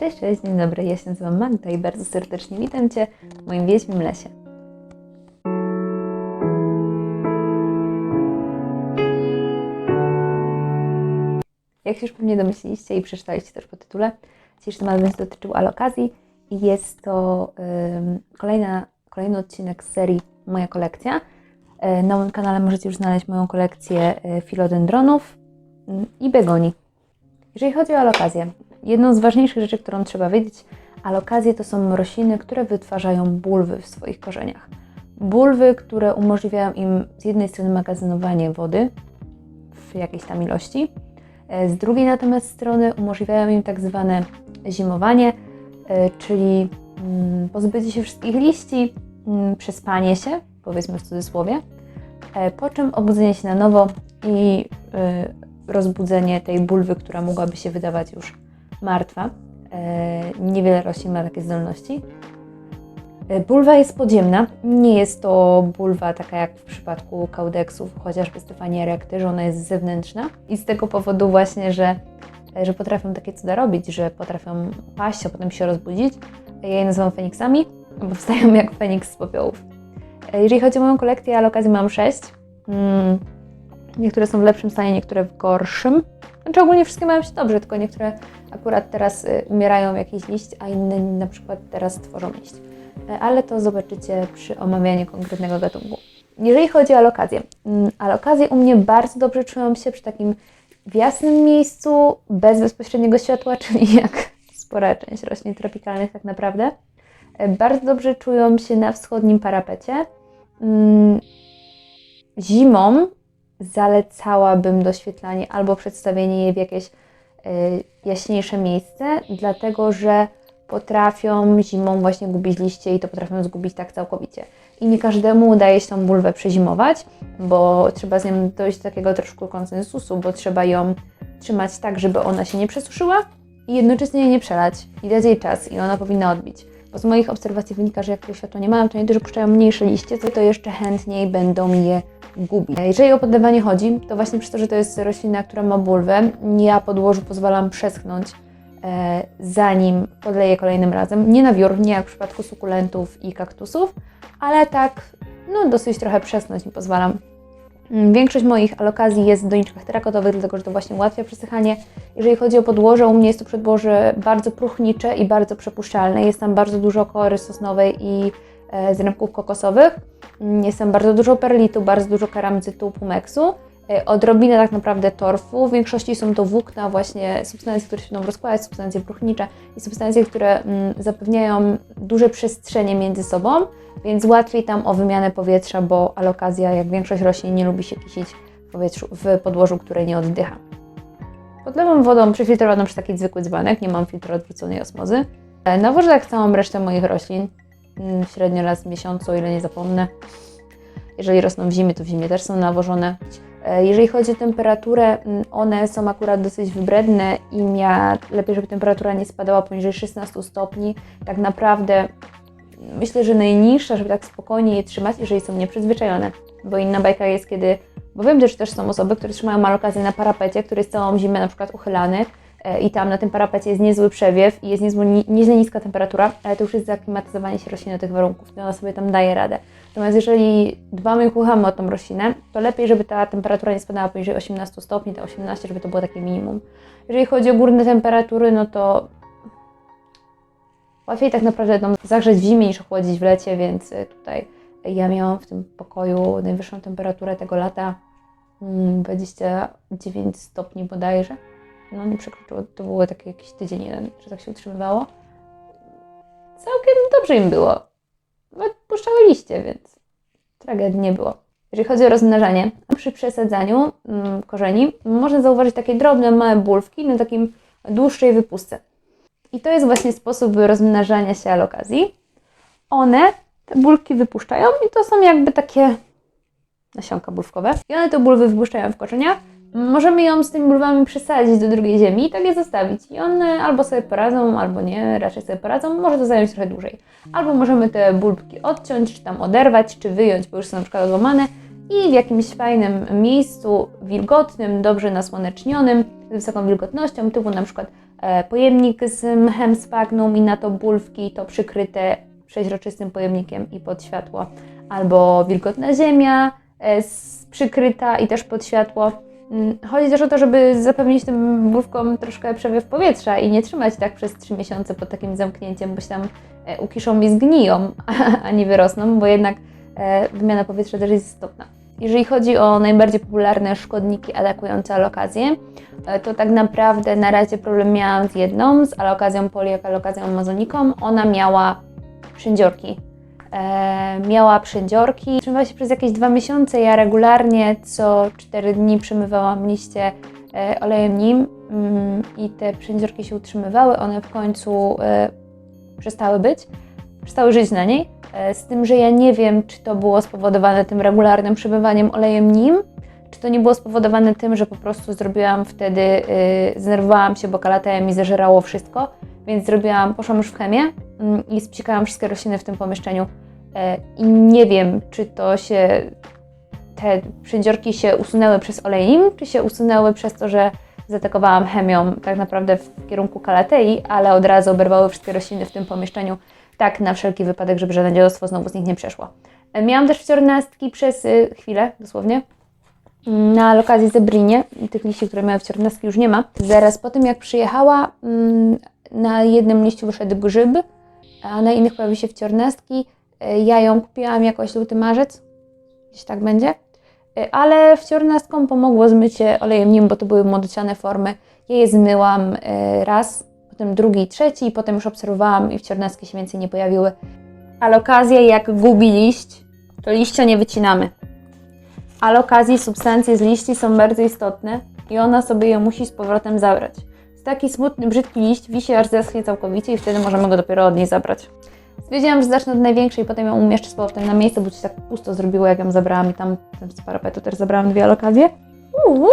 Cześć, cześć, dzień dobry, ja się nazywam Magda i bardzo serdecznie witam Cię w moim Wieźmim Lesie. Jak się już pewnie domyśliliście i przeczytaliście też po tytule, dzisiejszy temat będzie dotyczył alokazji i jest to kolejna, kolejny odcinek z serii Moja kolekcja. E, Na moim kanale możecie już znaleźć moją kolekcję e, filodendronów mm, i begonii. Jeżeli chodzi o alokazję, jedną z ważniejszych rzeczy, którą trzeba wiedzieć, alokazje to są rośliny, które wytwarzają bulwy w swoich korzeniach. Bulwy, które umożliwiają im z jednej strony magazynowanie wody w jakiejś tam ilości, e, z drugiej natomiast strony umożliwiają im tak zwane zimowanie, e, czyli mm, pozbycie się wszystkich liści, mm, przespanie się, powiedzmy w cudzysłowie, e, po czym obudzenie się na nowo i rozbudzenie tej bulwy, która mogłaby się wydawać już martwa. E, Niewiele roślin ma takie zdolności. E, Bulwa jest podziemna, nie jest to bulwa taka jak w przypadku kaudeksów, chociażby Stefania erecty, że ona jest zewnętrzna i z tego powodu właśnie, że, e, że potrafią takie cuda robić, że potrafią paść, a potem się rozbudzić. Ja je nazywam feniksami, bo wstają jak feniks z popiołów. Jeżeli chodzi o moją kolekcję, alokazji mam sześć. Mm, Niektóre są w lepszym stanie, niektóre w gorszym. Znaczy ogólnie wszystkie mają się dobrze, tylko niektóre akurat teraz y, umierają jakiś liść, a inne na przykład teraz tworzą liść. E, Ale to zobaczycie przy omawianiu konkretnego gatunku. Jeżeli chodzi o alokazję. mm, Alokazje u mnie bardzo dobrze czują się przy takim w jasnym miejscu, bez bezpośredniego światła, czyli jak spora część roślin tropikalnych tak naprawdę. E, Bardzo dobrze czują się na wschodnim parapecie. Mm, Zimą zalecałabym doświetlanie albo przedstawienie jej w jakieś y, jaśniejsze miejsce, dlatego że potrafią zimą właśnie gubić liście i to potrafią zgubić tak całkowicie. I nie każdemu udaje się tą bulwę przezimować, bo trzeba z nią dojść do takiego troszkę konsensusu, bo trzeba ją trzymać tak, żeby ona się nie przesuszyła i jednocześnie jej nie przelać i dać jej czas i ona powinna odbić. Bo z moich obserwacji wynika, że jak tego światła nie mają, to nie tylko, że puszczają mniejsze liście, to jeszcze chętniej będą je gubić. Jeżeli o podlewanie chodzi, to właśnie przez to, że to jest roślina, która ma bulwę, ja podłożu pozwalam przeschnąć, e, zanim podleję kolejnym razem. Nie na wiór, nie jak w przypadku sukulentów i kaktusów, ale tak, no dosyć trochę przeschnąć mi pozwalam. Mm, Większość moich alokazji jest w doniczkach terakotowych, dlatego że to właśnie ułatwia przesychanie. Jeżeli chodzi o podłoże, u mnie jest to podłoże bardzo próchnicze i bardzo przepuszczalne. Jest tam bardzo dużo kory sosnowej i e, zrębków kokosowych. Jest tam bardzo dużo perlitu, bardzo dużo karamzytu, pumeksu. E, Odrobinę tak naprawdę torfu. W większości są to włókna, właśnie substancje, które się będą rozkładać, substancje próchnicze i substancje, które mm, zapewniają duże przestrzenie między sobą, więc łatwiej tam o wymianę powietrza, bo alokazja, jak większość roślin, nie lubi się kisić w, powietrzu, w podłożu, które nie oddycha. Podlewam wodą przefiltrowaną przez taki zwykły dzbanek, nie mam filtru odwróconej osmozy. E, Nawożę tak całą resztę moich roślin, średnio raz w miesiącu, o ile nie zapomnę. Jeżeli rosną w zimie, to w zimie też są nawożone. E, Jeżeli chodzi o temperaturę, mm, one są akurat dosyć wybredne i ja lepiej, żeby temperatura nie spadała poniżej 16 stopni. Tak naprawdę myślę, że najniższa, żeby tak spokojnie je trzymać, jeżeli są nieprzyzwyczajone. Bo inna bajka jest, kiedy. Bo wiem że też są osoby, które trzymają alokazję na parapecie, który jest całą zimę na przykład uchylany i tam na tym parapecie jest niezły przewiew i jest niezły, ni- nieźle niska temperatura, ale to już jest zaklimatyzowanie się rośliny do tych warunków i ona sobie tam daje radę. Natomiast jeżeli dbamy i kuchamy o tą roślinę, to lepiej, żeby ta temperatura nie spadała poniżej 18 stopni, te 18, żeby to było takie minimum. Jeżeli chodzi o górne temperatury, no to łatwiej tak naprawdę ją zagrzeć w zimie niż ochłodzić w lecie, więc y, tutaj ja miałam w tym pokoju najwyższą temperaturę tego lata mm, 29 stopni bodajże. No nie przekroczyło, to było taki jakiś tydzień jeden, że tak się utrzymywało. Całkiem dobrze im było. Puszczały liście, więc tragedii nie było. Jeżeli chodzi o rozmnażanie, przy przesadzaniu mm, korzeni można zauważyć takie drobne, małe bulwki na takim dłuższej wypustce. I to jest właśnie sposób rozmnażania się alokazji. One te bulki wypuszczają i to są jakby takie nasionka bulwkowe. I one te bulwy wypuszczają w korzeniach. Możemy ją z tymi bulwami przesadzić do drugiej ziemi i tak je zostawić. I one albo sobie poradzą, albo nie, raczej sobie poradzą. Może to zająć trochę dłużej. Albo możemy te bulbki odciąć, czy tam oderwać, czy wyjąć, bo już są na przykład odłamane i w jakimś fajnym miejscu, wilgotnym, dobrze nasłonecznionym, z wysoką wilgotnością, typu na przykład e, pojemnik z mchem spagnum i na to bulwki, to przykryte przeźroczystym pojemnikiem i pod światło, albo wilgotna ziemia e, przykryta i też pod światło. Mm, Chodzi też o to, żeby zapewnić tym bulwkom troszkę przewiew powietrza i nie trzymać tak przez 3 miesiące pod takim zamknięciem, bo się tam e, ukiszą i zgniją, a nie wyrosną, bo jednak e, wymiana powietrza też jest istotna. Jeżeli chodzi o najbardziej popularne szkodniki atakujące alokazję, e, to tak naprawdę na razie problem miałam z jedną, z alokazją poli, jak amazoniką. Ona miała przędziorki. E, miała przędziorki. Trzymała się przez jakieś dwa miesiące. Ja regularnie co 4 dni przemywałam liście e, olejem nim mm, i te przędziorki się utrzymywały. One w końcu e, przestały być, przestały żyć na niej. E, z tym, że ja nie wiem, czy to było spowodowane tym regularnym przebywaniem olejem nim, czy to nie było spowodowane tym, że po prostu zrobiłam wtedy, yy, zdenerwowałam się, bo kalateja mi zażerało wszystko, więc zrobiłam, poszłam już w chemię i spsikałam wszystkie rośliny w tym pomieszczeniu. E, I nie wiem, czy to się, te przędziorki się usunęły przez olej nim, czy się usunęły przez to, że zaatakowałam chemią tak naprawdę w kierunku kalatei, ale od razu oberwały wszystkie rośliny w tym pomieszczeniu, tak na wszelki wypadek, żeby żadne dziadostwo znowu z nich nie przeszło. E, Miałam też wciornastki przez y, chwilę, dosłownie, na lokacji Zebrinie. Tych liści, które miały wciornastki już nie ma. Zaraz po tym, jak przyjechała, mm, na jednym liściu wyszedł grzyb, a na innych pojawiły się wciornastki. E, Ja ją kupiłam jakoś luty, marzec, gdzieś tak będzie. E, Ale wciornastkom pomogło zmycie olejem nim, bo to były młodociane formy. Ja je zmyłam e, raz, potem drugi, trzeci i potem już obserwowałam i wciornastki się więcej nie pojawiły. Ale okazję, jak gubi liść, to liścia nie wycinamy. Ale okazji substancje z liści są bardzo istotne i ona sobie je musi z powrotem zabrać. Taki smutny, brzydki liść wisi aż zaschnie całkowicie i wtedy możemy go dopiero od niej zabrać. Stwierdziłam, że zacznę od największej potem ją umieszczę z powrotem na miejsce, bo się tak pusto zrobiło, jak ją zabrałam i tam z parapetu też zabrałam dwie alokazje. Uuu.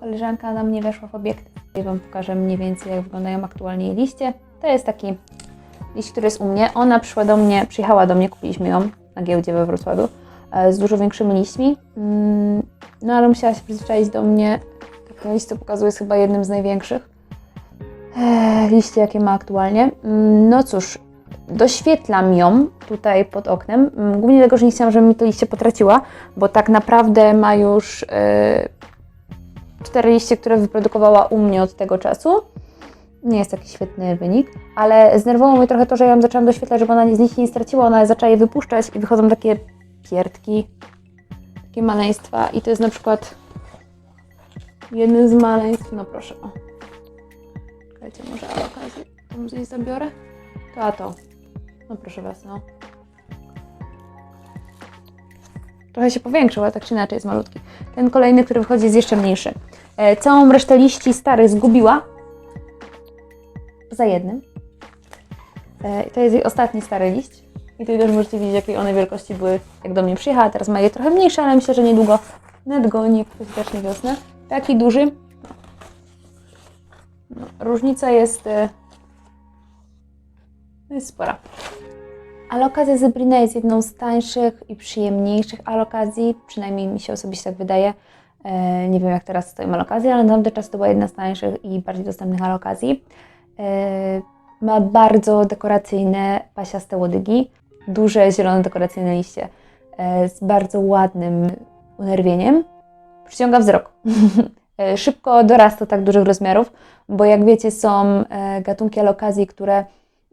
Koleżanka na mnie weszła w obiekt. Ja Wam pokażę mniej więcej, jak wyglądają aktualnie jej liście. To jest taki liść, który jest u mnie. Ona przyszła do mnie, przyjechała do mnie, kupiliśmy ją na giełdzie we Wrocławiu z dużo większymi liśćmi. Mm, No ale musiała się przyzwyczaić do mnie. Liść, co pokazuje, jest chyba jednym z największych e, liści, jakie ma aktualnie. Mm, No cóż, doświetlam ją tutaj pod oknem. Mm, Głównie dlatego, że nie chciałam, żeby mi to liście potraciła, bo tak naprawdę ma już e, cztery liście, które wyprodukowała u mnie od tego czasu. Nie jest taki świetny wynik, ale znerwowało mnie trochę to, że ja ją zaczęłam doświetlać, żeby ona z nich nie straciła, ona zaczęła je wypuszczać i wychodzą takie pierdki, takie maleństwa i to jest na przykład jeden z maleństw, no proszę, o. Może o okazji to gdzieś zabiorę? To a to. No proszę Was, no. Trochę się powiększył, ale tak czy inaczej jest malutki. Ten kolejny, który wychodzi jest jeszcze mniejszy. E, całą resztę liści starych zgubiła, za jednym. E, to jest jej ostatni stary liść. I tutaj też możecie widzieć, jakiej one wielkości były, jak do mnie przyjechała. Teraz ma je trochę mniejsze, ale myślę, że niedługo nadgoni, zacznie wiosnę. Taki duży. No, różnica jest, e, jest spora. Alokazja Zebrina jest jedną z tańszych i przyjemniejszych alokazji, przynajmniej mi się osobiście tak wydaje. E, Nie wiem jak teraz stoją alokazje, ale na tamten czas to była jedna z tańszych i bardziej dostępnych alokazji. E, Ma bardzo dekoracyjne, pasiaste łodygi, duże, zielone, dekoracyjne liście e, z bardzo ładnym unerwieniem. Przyciąga wzrok. E, Szybko dorasta do tak dużych rozmiarów, bo jak wiecie, są e, gatunki alokazji, które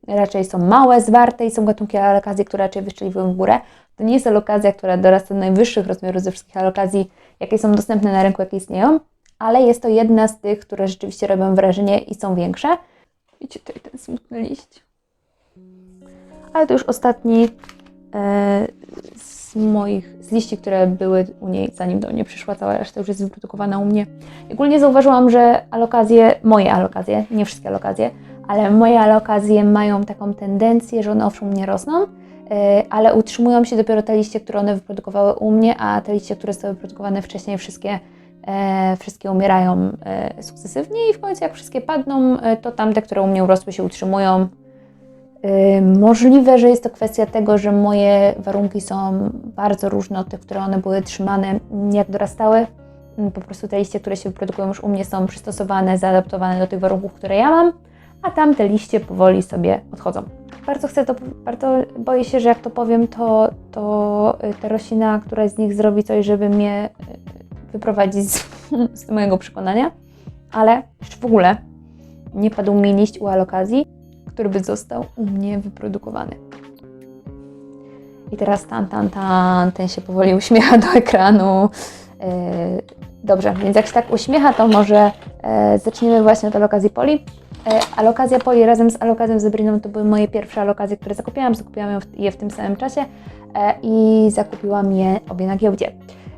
raczej są małe, zwarte i są gatunki alokazji, które raczej wystrzeliwują w górę. To nie jest alokazja, która dorasta do najwyższych rozmiarów ze wszystkich alokazji, jakie są dostępne na rynku, jakie istnieją, ale jest to jedna z tych, które rzeczywiście robią wrażenie i są większe. Widzicie tutaj ten smutny liść. Ale to już ostatni e, z moich, z liści, które były u niej, zanim do mnie przyszła, cała reszta już jest wyprodukowana u mnie. Ogólnie zauważyłam, że alokazje, moje alokazje, nie wszystkie alokazje, ale moje alokazje mają taką tendencję, że one owszem nie rosną, e, ale utrzymują się dopiero te liście, które one wyprodukowały u mnie, a te liście, które zostały wyprodukowane wcześniej, wszystkie, e, wszystkie umierają sukcesywnie i w końcu jak wszystkie padną, to tamte, które u mnie urosły się utrzymują. Możliwe, że jest to kwestia tego, że moje warunki są bardzo różne od tych, które one były trzymane jak dorastały. Mm, Po prostu te liście, które się wyprodukują już u mnie są przystosowane, zaadaptowane do tych warunków, które ja mam, a tamte liście powoli sobie odchodzą. Bardzo chcę to, bardzo boję się, że jak to powiem, to, to y, ta roślina, która z nich zrobi coś, żeby mnie y, wyprowadzić z, z mojego przekonania, ale w ogóle nie padł mi liść u alokazji, który by został u mnie wyprodukowany. I teraz tan, tan, tan, ten się powoli uśmiecha do ekranu. Yy, Dobrze, więc jak się tak uśmiecha, to może e, zaczniemy właśnie od alokazji poli. E, alokazja poli razem z alokazją zebryną to były moje pierwsze alokazje, które zakupiłam. Zakupiłam je w, tym samym czasie e, i zakupiłam je obie na giełdzie.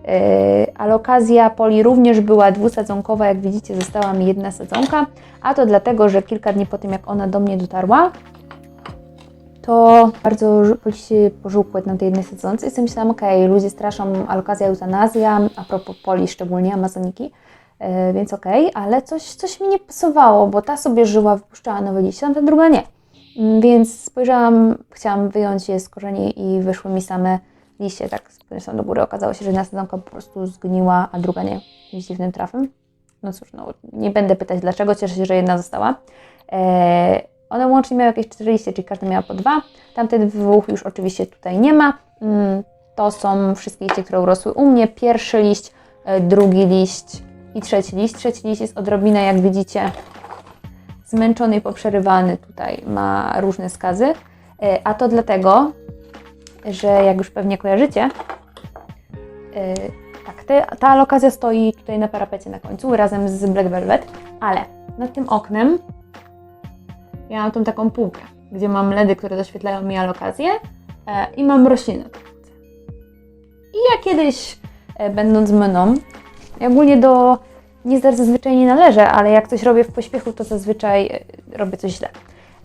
E, alokazja poli również była dwusadzonkowa, jak widzicie została mi jedna sadzonka, a to dlatego, że kilka dni po tym jak ona do mnie dotarła, to bardzo żu- poli się pożółkły na tej jednej sadzonce i myślałam, okej, ludzie straszą alokazja, eutanazja, a propos poli, szczególnie amazoniki, e, więc okej, ale coś, coś mi nie pasowało, bo ta sobie żyła, wypuszczała nowe liście, a ta druga nie. Mm, Więc spojrzałam, chciałam wyjąć je z korzeni i wyszły mi same liście, tak spojrzałam do góry, okazało się, że jedna sadzonka po prostu zgniła, a druga nie, jakimś dziwnym trafem. No cóż, no, nie będę pytać dlaczego, cieszę się, że jedna została. E, one łącznie miały jakieś 4 liście, czyli każda miała po dwa. Tamte dwóch już oczywiście tutaj nie ma. Mm, To są wszystkie liście, które urosły u mnie. Pierwszy liść, e, drugi liść i trzeci liść. Trzeci liść jest odrobinę, jak widzicie, zmęczony i poprzerywany. Tutaj ma różne skazy. E, A to dlatego, że jak już pewnie kojarzycie, e, tak, te, ta alokazja stoi tutaj na parapecie na końcu razem z Black Velvet, ale nad tym oknem ja mam tą taką półkę, gdzie mam LEDy, które doświetlają mi alokację e, i mam rośliny. I ja kiedyś, e, będąc mną, ja ogólnie do nie zazwyczaj nie należę, ale jak coś robię w pośpiechu, to zazwyczaj e, robię coś źle.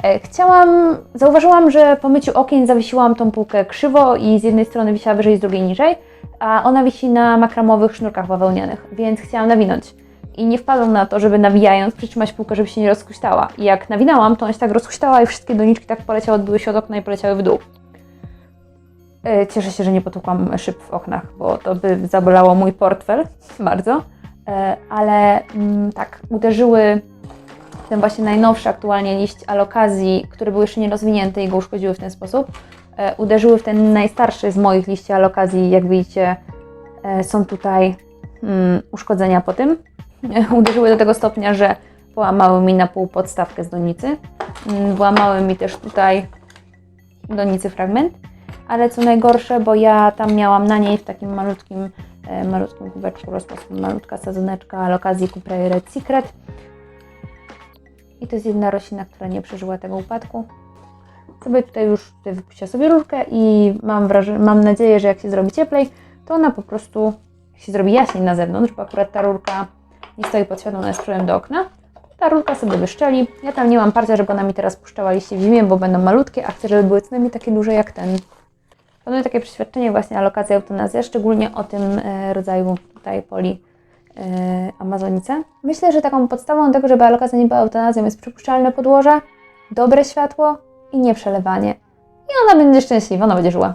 E, Chciałam, zauważyłam, że po myciu okien zawiesiłam tą półkę krzywo i z jednej strony wisiała wyżej, z drugiej niżej, a ona wisi na makramowych sznurkach bawełnianych, więc chciałam nawinąć. I nie wpadłam na to, żeby nawijając przytrzymać półkę, żeby się nie rozhuśtała. I jak nawinęłam, to ona się tak rozhuśtała i wszystkie doniczki tak poleciały, odbyły się od okna i poleciały w dół. E, Cieszę się, że nie potłukłam szyb w oknach, bo to by zabolało mój portfel bardzo. E, Ale mm, tak, uderzyły ten właśnie najnowszy aktualnie liść alokazji, który był jeszcze nierozwinięty i go uszkodziły w ten sposób. E, Uderzyły w ten najstarszy z moich liści alokazji, jak widzicie, e, są tutaj mm, uszkodzenia po tym. Uderzyły do tego stopnia, że połamały mi na pół podstawkę z donicy. Mm, Włamały mi też tutaj donicy fragment. Ale co najgorsze, bo ja tam miałam na niej w takim malutkim, e, malutkim kubeczku sobie malutka sadzoneczka alokazji Cupra Red Secret. I to jest jedna roślina, która nie przeżyła tego upadku. Sobie tutaj już tutaj wypuściła sobie rurkę i mam, wrażenie, mam nadzieję, że jak się zrobi cieplej, to ona po prostu jak się zrobi jaśniej na zewnątrz, bo akurat ta rurka nie stoi pod światłem, ona jest przodem do okna. Ta rurka sobie wyszczeli. Ja tam nie mam parcia, żeby ona mi teraz puszczała liście w zimie, bo będą malutkie, a chcę, żeby były co najmniej takie duże jak ten. Panuję takie przeświadczenie właśnie alokacja eutanazja, szczególnie o tym e, rodzaju tutaj poli amazonice. Myślę, że taką podstawą tego, żeby alokacja nie była eutanazją jest przypuszczalne podłoże, dobre światło i nieprzelewanie. I ona będzie szczęśliwa, ona będzie żyła.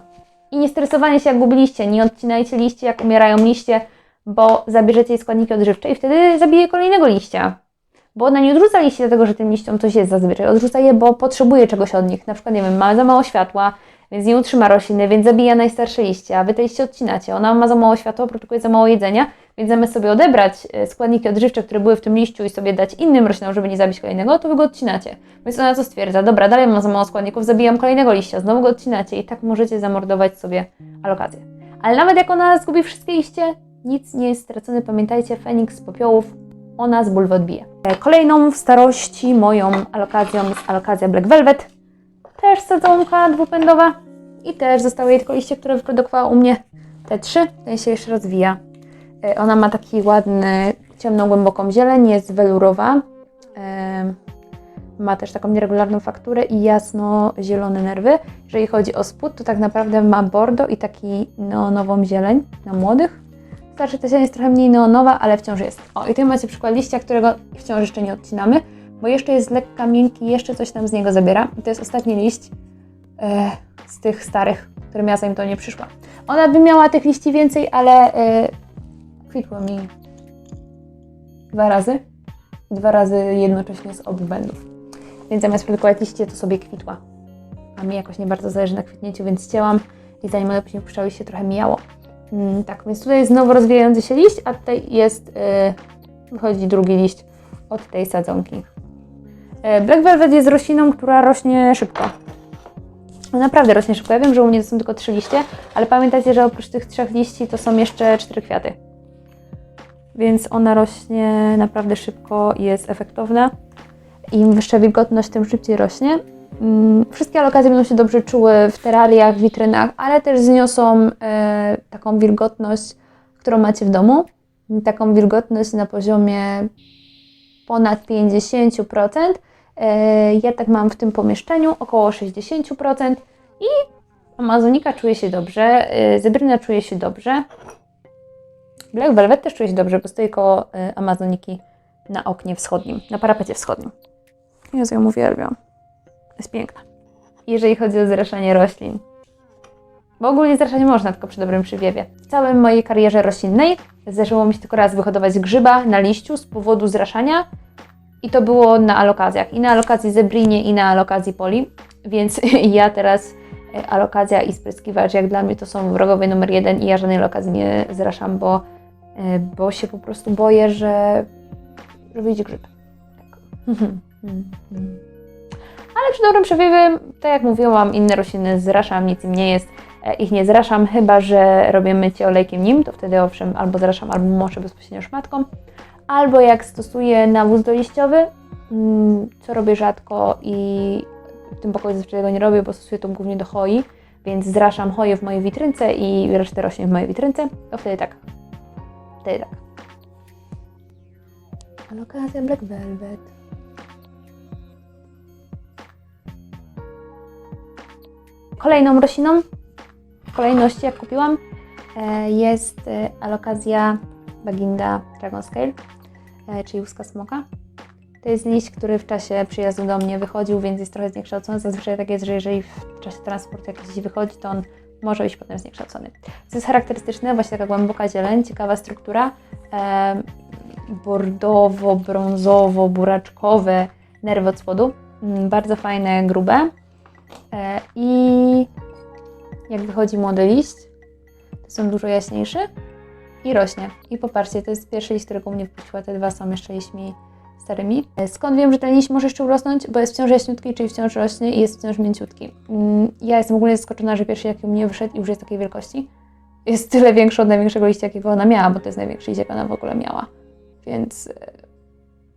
I nie stresowanie się jak gubiliście, nie odcinajcie liście jak umierają liście, bo zabierzecie jej składniki odżywcze i wtedy zabije kolejnego liścia. Bo ona nie odrzuca liści dlatego, że tym liściom coś jest zazwyczaj. Odrzuca je, bo potrzebuje czegoś od nich. Na przykład, nie wiem, ma za mało światła, więc nie utrzyma rośliny, więc zabija najstarsze liście, a wy te liście odcinacie. Ona ma za mało światła, produkuje za mało jedzenia, więc zamiast sobie odebrać e, składniki odżywcze, które były w tym liściu i sobie dać innym roślinom, żeby nie zabić kolejnego, to wy go odcinacie. Więc ona co stwierdza? Dobra, dalej mam za mało składników, zabijam kolejnego liścia, znowu go odcinacie i tak możecie zamordować sobie alokację. Ale nawet jak ona zgubi wszystkie liście, nic nie jest stracone. Pamiętajcie, Feniks z popiołów, ona z bulwy odbije. E, Kolejną w starości moją alokacją jest alokazja Black Velvet. Też sadzonka dwupędowa i też zostały jej tylko liście, które wyprodukowała u mnie te trzy. Ten się jeszcze rozwija. E, Ona ma taki ładny, ciemną, głęboką zieleń, jest welurowa. Ma też taką nieregularną fakturę i jasno-zielone nerwy. Jeżeli chodzi o spód, to tak naprawdę ma bordo i taki neonową zieleń na młodych. Znaczy, ta zieleń jest trochę mniej neonowa, ale wciąż jest. O, i tu macie przykład liścia, którego wciąż jeszcze nie odcinamy, bo jeszcze jest lekka, miękki, jeszcze coś tam z niego zabiera. I to jest ostatni liść e, z tych starych, którym ja zanim to nie przyszła. Ona by miała tych liści więcej, ale e, kwitło mi dwa razy dwa razy jednocześnie z obu błędów. Więc zamiast produkować liście, to sobie kwitła. A mi jakoś nie bardzo zależy na kwitnięciu, więc cięłam i zanim one później puszczały się, trochę mijało. Mm, tak, więc tutaj jest znowu rozwijający się liść, a tutaj jest, yy, wychodzi drugi liść od tej sadzonki. Yy, Black Velvet jest rośliną, która rośnie szybko. No naprawdę rośnie szybko. Ja wiem, że u mnie to są tylko trzy liście, ale pamiętajcie, że oprócz tych trzech liści to są jeszcze cztery kwiaty. Więc ona rośnie naprawdę szybko i jest efektowna. Im wyższa wilgotność, tym szybciej rośnie. Mm, Wszystkie alokacje będą się dobrze czuły w terariach, witrynach, ale też zniosą e, taką wilgotność, którą macie w domu. Taką wilgotność na poziomie ponad 50%. E, ja tak mam w tym pomieszczeniu, około 60% i Amazonika czuje się dobrze, e, Zebryna czuje się dobrze. Black Velvet też czuje się dobrze, bo stoi koło e, Amazoniki na oknie wschodnim, na parapecie wschodnim. Jezu, ją uwielbiam. Jest piękna. Jeżeli chodzi o zraszanie roślin. Bo ogólnie zraszanie można, tylko przy dobrym przywiewie. W całej mojej karierze roślinnej zdarzyło mi się tylko raz wyhodować grzyba na liściu z powodu zraszania i to było na alokacjach. I na alokacji zebrinie, i na alokacji poli. Więc ja teraz e, alokacja i spryskiwacz, jak dla mnie to są wrogowie numer jeden i ja żadnej lokacji nie zraszam, bo, e, bo się po prostu boję, że, że wyjdzie grzyb. Tak. Ale przy dobrym przewiewie, tak jak mówiłam, inne rośliny zraszam, nic im nie jest. E, Ich nie zraszam, chyba że robię mycie olejkiem nim, to wtedy owszem, albo zraszam, albo moczę bezpośrednio szmatką. Albo jak stosuję nawóz doliściowy, mm, co robię rzadko i w tym pokoju zazwyczaj tego nie robię, bo stosuję to głównie do hoi, więc zraszam hoję w mojej witrynce i resztę roślin w mojej witrynce, to wtedy tak. Wtedy tak. Alokazja Black Velvet. Kolejną rośliną, w kolejności jak kupiłam, e, jest e, alokazja Baginda Dragon Scale, czyli łuska smoka. To jest liść, który w czasie przyjazdu do mnie wychodził, więc jest trochę zniekształcony. Zazwyczaj tak jest, że jeżeli w czasie transportu jakiś wychodzi, to on może być potem zniekształcony. Co jest charakterystyczne, właśnie taka głęboka zieleń, ciekawa struktura, e, bordowo-brązowo-buraczkowe nerwy od spodu, mm, bardzo fajne, grube. E, I jak wychodzi młody liść, to są dużo jaśniejszy i rośnie. I popatrzcie, to jest pierwszy liść, którego mnie wpuściła, te dwa są jeszcze liśćmi starymi. Skąd wiem, że ten liść może jeszcze urosnąć? Bo jest wciąż jaśniutki, czyli wciąż rośnie i jest wciąż mięciutki. Mm, Ja jestem w ogóle zaskoczona, że pierwszy jaki u mnie wyszedł już jest takiej wielkości. Jest tyle większy od największego liścia, jakiego ona miała, bo to jest największy liść, jaki ona w ogóle miała. Więc e,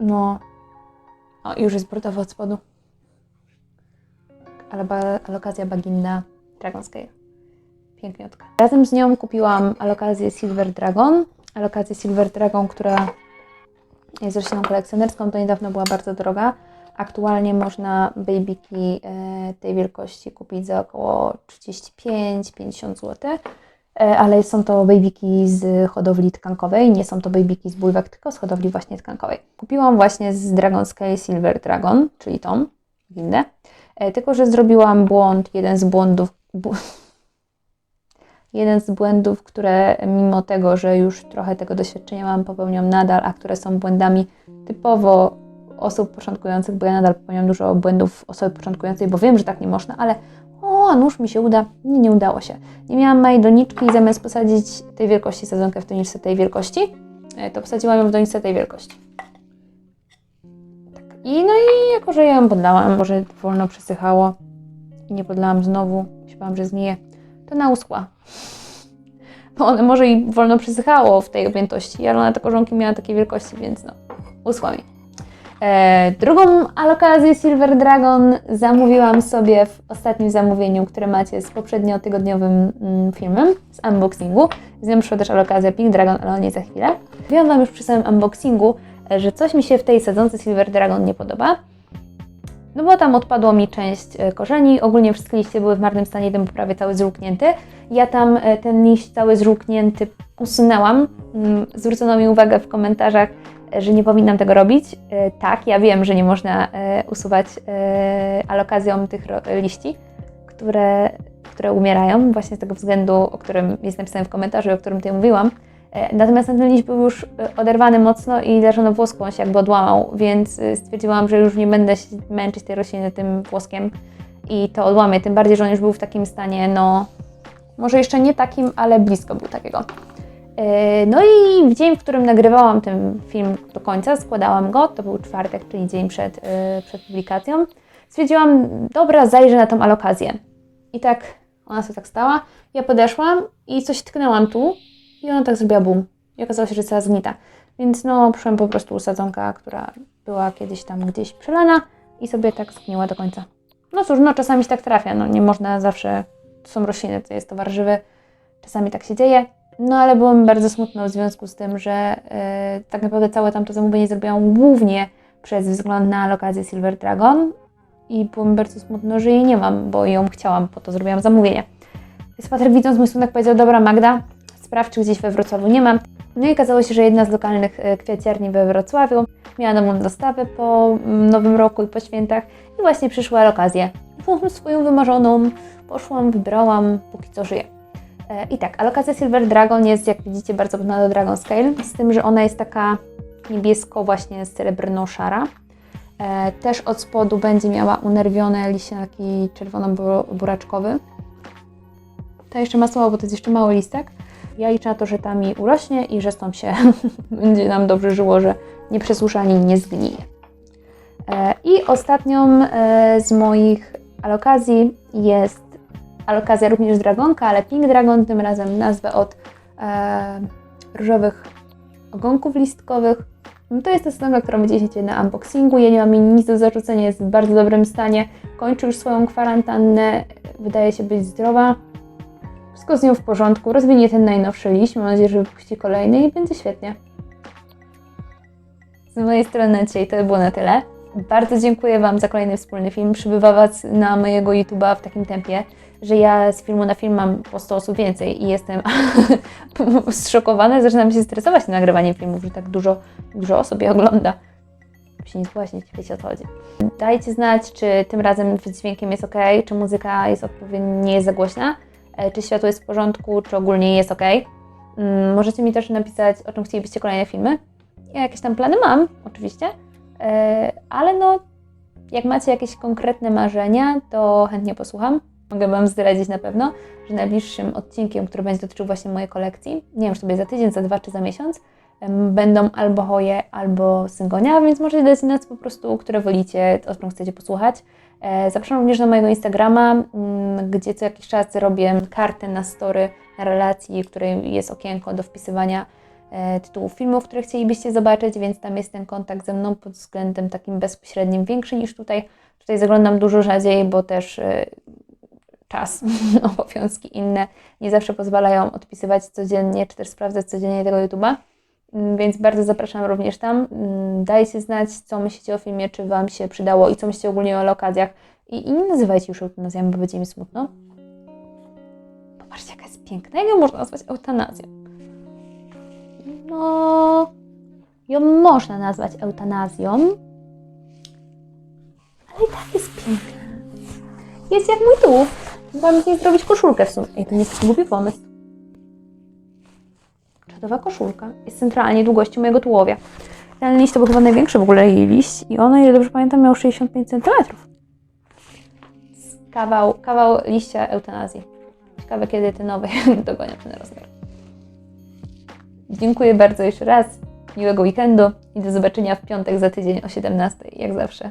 no... O, już jest bordowo od spodu. Ale ba- alokazja baginna Dragon Scale. Piękniutka. Razem z nią kupiłam alokację Silver Dragon. Alokację Silver Dragon, która jest rośliną kolekcjonerską, to niedawno była bardzo droga. Aktualnie można babyki e, tej wielkości kupić za około 35-50 zł. E, Ale są to babyki z hodowli tkankowej, nie są to babyki z bujwek, tylko z hodowli właśnie tkankowej. Kupiłam właśnie z Dragon Scale Silver Dragon, czyli tą windę. E, Tylko, że zrobiłam błąd, jeden z błędów, bu, jeden z błędów, które mimo tego, że już trochę tego doświadczenia mam, popełniam nadal, a które są błędami typowo osób początkujących, bo ja nadal popełniam dużo błędów osoby początkującej, bo wiem, że tak nie można, ale o, a nuż mi się uda. Nie, nie udało się. Nie miałam małej doniczki i zamiast posadzić tej wielkości sadzonkę w doniczce tej wielkości, e, to posadziłam ją w doniczce tej wielkości. Tak. I no i jako, że ja ją podlałam, może wolno przesychało i nie podlałam znowu, myślałam, że zgnije, to ona uschła. Bo one może i wolno przesychało w tej objętości, ale ona te korzonki miała takiej wielkości, więc no, uschła mi. E, drugą alokację Silver Dragon zamówiłam sobie w ostatnim zamówieniu, które macie z poprzednio tygodniowym mm, filmem, z unboxingu. Z nią przyszła też alokacja Pink Dragon, ale o niej za chwilę. Mówiłam Wam już przy samym unboxingu, e, że coś mi się w tej sadzonce Silver Dragon nie podoba. No bo tam odpadło mi część e, korzeni, ogólnie wszystkie liście były w marnym stanie, jeden był prawie cały zżółknięty. Ja tam e, ten liść cały zżółknięty usunęłam. Mm, Zwrócono mi uwagę w komentarzach, e, że nie powinnam tego robić. Tak, ja wiem, że nie można usuwać alokacją tych liści, które, które umierają, właśnie z tego względu, o którym jest napisane w komentarzu o którym tutaj mówiłam, E, Natomiast ten liść był już e, oderwany mocno i leżono włosku, on się jakby odłamał, więc e, stwierdziłam, że już nie będę się męczyć tej rośliny tym włoskiem i to odłamię. Tym bardziej, że on już był w takim stanie, no może jeszcze nie takim, ale blisko był takiego. No i w dzień, w którym nagrywałam ten film do końca, składałam go, to był czwartek, czyli dzień przed, przed publikacją, stwierdziłam, dobra, zajrzę na tą alokację. I tak ona sobie tak stała, ja podeszłam i coś tknęłam tu i ona tak zrobiła bum. I okazało się, że cała zgnita. Więc no, przyszłam po prostu sadzonka, która była kiedyś tam gdzieś przelana i sobie tak zgniła do końca. No cóż, no czasami się tak trafia, no nie można zawsze, to są rośliny, to jest to warzywy, czasami tak się dzieje. No ale było mi bardzo smutno w związku z tym, że e, tak naprawdę całe tamto zamówienie zrobiłam głównie przez wzgląd na lokację Silver Dragon i było mi bardzo smutno, że jej nie mam, bo ją chciałam, po to zrobiłam zamówienie. Więc Patryk widząc mój smutek powiedział, dobra Magda, sprawdź, czy gdzieś we Wrocławiu nie mam. No i okazało się, że jedna z lokalnych e, kwiaciarni we Wrocławiu miała nową dostawę po mm, Nowym Roku i po świętach i właśnie przyszła okazja. Byłam swoją wymarzoną, poszłam, wybrałam, póki co żyję. E, I tak, alokacja Silver Dragon jest, jak widzicie, bardzo podobna do Dragon Scale, z tym, że ona jest taka niebiesko właśnie srebrno-szara. E, Też od spodu będzie miała unerwione taki czerwono-buraczkowy. To jeszcze ma słowo, bo to jest jeszcze mały listek. Ja liczę na to, że ta mi urośnie i że stąd się będzie nam dobrze żyło, że nie przesusza ani nie zgnije. I ostatnią e, z moich alokazji jest alokazja również dragonka, ale Pink Dragon, tym razem nazwę od e, różowych ogonków listkowych. No To jest ta sadzonka, którą widzicie na unboxingu. Ja nie mam jej nic do zarzucenia, jest w bardzo dobrym stanie. Kończy już swoją kwarantannę, wydaje się być zdrowa. Wszystko z nią w porządku. Rozwinie ten najnowszy liść. Mam nadzieję, że wypuści kolejny i będzie świetnie. Z mojej strony na dzisiaj to by było na tyle. Bardzo dziękuję Wam za kolejny wspólny film. Przybywa Was na mojego YouTube'a w takim tempie, że ja z filmu na film mam po 100 osób więcej i jestem zszokowana. Zaczynam się stresować na nagrywanie filmów, że tak dużo, dużo osób je ogląda. Żeby się nie zgłaśnić, wiecie o co chodzi. Dajcie znać, czy tym razem z dźwiękiem jest ok, czy muzyka jest odpowiednio, nie jest za głośna, czy światło jest w porządku, czy ogólnie jest ok. Mm, Możecie mi też napisać, o czym chcielibyście kolejne filmy. Ja jakieś tam plany mam, oczywiście, e, ale no, jak macie jakieś konkretne marzenia, to chętnie posłucham. Mogę Wam zdradzić na pewno, że najbliższym odcinkiem, który będzie dotyczył właśnie mojej kolekcji, nie wiem, czy to będzie za tydzień, za dwa czy za miesiąc, będą albo hoje, albo syngonia, więc możecie dać po prostu, które wolicie, o czym chcecie posłuchać. E, Zapraszam również na mojego Instagrama, mm, gdzie co jakiś czas robię kartę na story, na relacji, w której jest okienko do wpisywania e, tytułów filmów, które chcielibyście zobaczyć, więc tam jest ten kontakt ze mną pod względem takim bezpośrednim większy niż tutaj. Tutaj zaglądam dużo rzadziej, bo też e, czas, obowiązki inne nie zawsze pozwalają odpisywać codziennie, czy też sprawdzać codziennie tego YouTube'a. Mm, Więc bardzo zapraszam również tam. Mm, Dajcie znać, co myślicie o filmie, czy Wam się przydało i co myślicie ogólnie o lokacjach. I, i nie nazywajcie już eutanazjami, bo będzie mi smutno. Popatrzcie, jaka jest piękna. Jak ją można nazwać eutanazją? No, ją można nazwać eutanazją, ale i tak jest piękna. Jest jak mój tułów. Mogłam z niej zrobić koszulkę w sumie. Ej, to nie jest głupi pomysł. Czadowa koszulka. Jest centralnie długości mojego tułowia. Ten liść to był chyba największy w ogóle jej liść i ono, ile dobrze pamiętam, miał 65 cm. Kawał, kawał liścia eutanazji. Ciekawe, kiedy te nowe dogonią ten rozmiar. Dziękuję bardzo jeszcze raz. Miłego weekendu i do zobaczenia w piątek za tydzień o 17, jak zawsze.